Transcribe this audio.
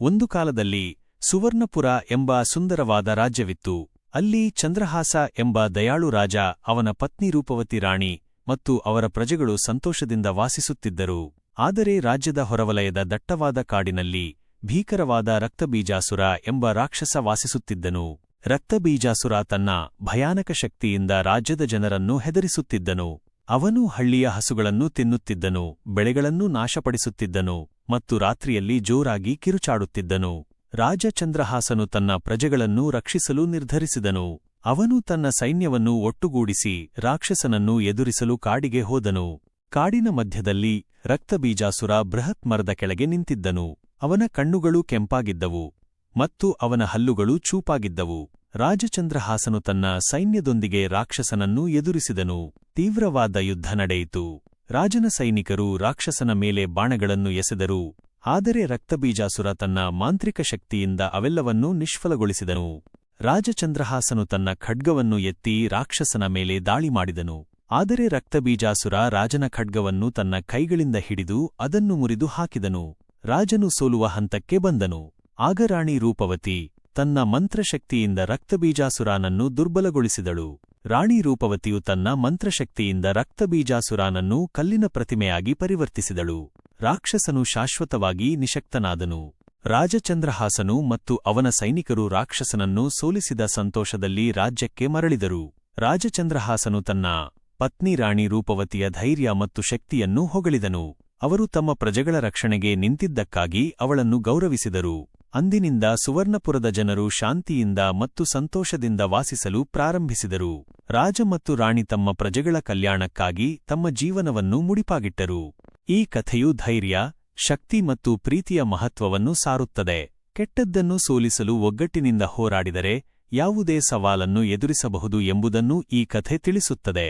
ಒಂದು ಕಾಲದಲ್ಲಿ ಸುವರ್ಣಪುರ ಎಂಬ ಸುಂದರವಾದ ರಾಜ್ಯವಿತ್ತು. ಅಲ್ಲಿ ಚಂದ್ರಹಾಸ ಎಂಬ ದಯಾಳು ರಾಜ ಅವನ ಪತ್ನಿ ರೂಪವತಿ ರಾಣಿ ಮತ್ತು ಅವರ ಪ್ರಜೆಗಳು ಸಂತೋಷದಿಂದ ವಾಸಿಸುತ್ತಿದ್ದರು. ಆದರೆ ರಾಜ್ಯದ ಹೊರವಲಯದ ದಟ್ಟವಾದ ಕಾಡಿನಲ್ಲಿ ಭೀಕರವಾದ ರಕ್ತಬೀಜಾಸುರ ಎಂಬ ರಾಕ್ಷಸ ವಾಸಿಸುತ್ತಿದ್ದನು. ರಕ್ತಬೀಜಾಸುರ ತನ್ನ ಭಯಾನಕ ಶಕ್ತಿಯಿಂದ ರಾಜ್ಯದ ಜನರನ್ನು ಹೆದರಿಸುತ್ತಿದ್ದನು. ಅವನು ಹಳ್ಳಿಯ ಹಸುಗಳನ್ನು ತಿನ್ನುತ್ತಿದ್ದನು, ಬೆಳೆಗಳನ್ನೂ ನಾಶಪಡಿಸುತ್ತಿದ್ದನು ಮತ್ತು ರಾತ್ರಿಯಲ್ಲಿ ಜೋರಾಗಿ ಕಿರುಚಾಡುತ್ತಿದ್ದನು. ರಾಜಚಂದ್ರಹಾಸನು ತನ್ನ ಪ್ರಜೆಗಳನ್ನು ರಕ್ಷಿಸಲು ನಿರ್ಧರಿಸಿದನು. ಅವನು ತನ್ನ ಸೈನ್ಯವನ್ನು ಒಟ್ಟುಗೂಡಿಸಿ ರಾಕ್ಷಸನನ್ನು ಎದುರಿಸಲು ಕಾಡಿಗೆ ಹೋದನು. ಕಾಡಿನ ಮಧ್ಯದಲ್ಲಿ ರಕ್ತಬೀಜಾಸುರ ಬೃಹತ್ ಮರದ ಕೆಳಗೆ ನಿಂತಿದ್ದನು. ಅವನ ಕಣ್ಣುಗಳು ಕೆಂಪಾಗಿದ್ದವು ಮತ್ತು ಅವನ ಹಲ್ಲುಗಳು ಚೂಪಾಗಿದ್ದವು. ರಾಜಚಂದ್ರಹಾಸನು ತನ್ನ ಸೈನ್ಯದೊಂದಿಗೆ ರಾಕ್ಷಸನನ್ನು ಎದುರಿಸಿದನು. ತೀವ್ರವಾದ ಯುದ್ಧ ನಡೆಯಿತು. ರಾಜನ ಸೈನಿಕರು ರಾಕ್ಷಸನ ಮೇಲೆ ಬಾಣಗಳನ್ನು ಎಸೆದರು. ಆದರೆ ರಕ್ತಬೀಜಾಸುರ ತನ್ನ ಮಾಂತ್ರಿಕ ಶಕ್ತಿಯಿಂದ ಅವೆಲ್ಲವನ್ನೂ ನಿಷ್ಫಲಗೊಳಿಸಿದನು. ರಾಜಚಂದ್ರಹಾಸನು ತನ್ನ ಖಡ್ಗವನ್ನು ಎತ್ತಿ ರಾಕ್ಷಸನ ಮೇಲೆ ದಾಳಿ ಮಾಡಿದನು. ಆದರೆ ರಕ್ತಬೀಜಾಸುರ ರಾಜನ ಖಡ್ಗವನ್ನು ತನ್ನ ಕೈಗಳಿಂದ ಹಿಡಿದು ಅದನ್ನು ಮುರಿದು ಹಾಕಿದನು. ರಾಜನು ಸೋಲುವ ಹಂತಕ್ಕೆ ಬಂದನು. ಆಗ ರಾಣಿ ರೂಪವತಿ ತನ್ನ ಮಂತ್ರಶಕ್ತಿಯಿಂದ ರಕ್ತಬೀಜಾಸುರಾನನ್ನು ದುರ್ಬಲಗೊಳಿಸಿದಳು. ರಾಣಿ ರೂಪವತಿಯು ತನ್ನ ಮಂತ್ರಶಕ್ತಿಯಿಂದ ರಕ್ತಬೀಜಾಸುರಾನನ್ನು ಕಲ್ಲಿನ ಪ್ರತಿಮೆಯಾಗಿ ಪರಿವರ್ತಿಸಿದಳು. ರಾಕ್ಷಸನು ಶಾಶ್ವತವಾಗಿ ನಿಶಕ್ತನಾದನು. ರಾಜಚಂದ್ರಹಾಸನು ಮತ್ತು ಅವನ ಸೈನಿಕರು ರಾಕ್ಷಸನನ್ನು ಸೋಲಿಸಿದ ಸಂತೋಷದಲ್ಲಿ ರಾಜ್ಯಕ್ಕೆ ಮರಳಿದರು. ರಾಜಚಂದ್ರಹಾಸನು ತನ್ನ ಪತ್ನಿ ರಾಣಿ ರೂಪವತಿಯ ಧೈರ್ಯ ಮತ್ತು ಶಕ್ತಿಯನ್ನು ಹೊಗಳಿದನು. ಅವರು ತಮ್ಮ ಪ್ರಜೆಗಳ ರಕ್ಷಣೆಗೆ ನಿಂತಿದ್ದಕ್ಕಾಗಿ ಅವಳನ್ನು ಗೌರವಿಸಿದರು. ಅಂದಿನಿಂದ ಸುವರ್ಣಪುರದ ಜನರು ಶಾಂತಿಯಿಂದ ಮತ್ತು ಸಂತೋಷದಿಂದ ವಾಸಿಸಲು ಪ್ರಾರಂಭಿಸಿದರು. ರಾಜ ಮತ್ತು ರಾಣಿ ತಮ್ಮ ಪ್ರಜೆಗಳ ಕಲ್ಯಾಣಕ್ಕಾಗಿ ತಮ್ಮ ಜೀವನವನ್ನು ಮುಡಿಪಾಗಿಟ್ಟರು. ಈ ಕಥೆಯು ಧೈರ್ಯ, ಶಕ್ತಿ ಮತ್ತು ಪ್ರೀತಿಯ ಮಹತ್ವವನ್ನು ಸಾರುತ್ತದೆ. ಕೆಟ್ಟದ್ದನ್ನು ಸೋಲಿಸಲು ಒಗ್ಗಟ್ಟಿನಿಂದ ಹೋರಾಡಿದರೆ ಯಾವುದೇ ಸವಾಲನ್ನು ಎದುರಿಸಬಹುದು ಎಂಬುದನ್ನು ಈ ಕಥೆ ತಿಳಿಸುತ್ತದೆ.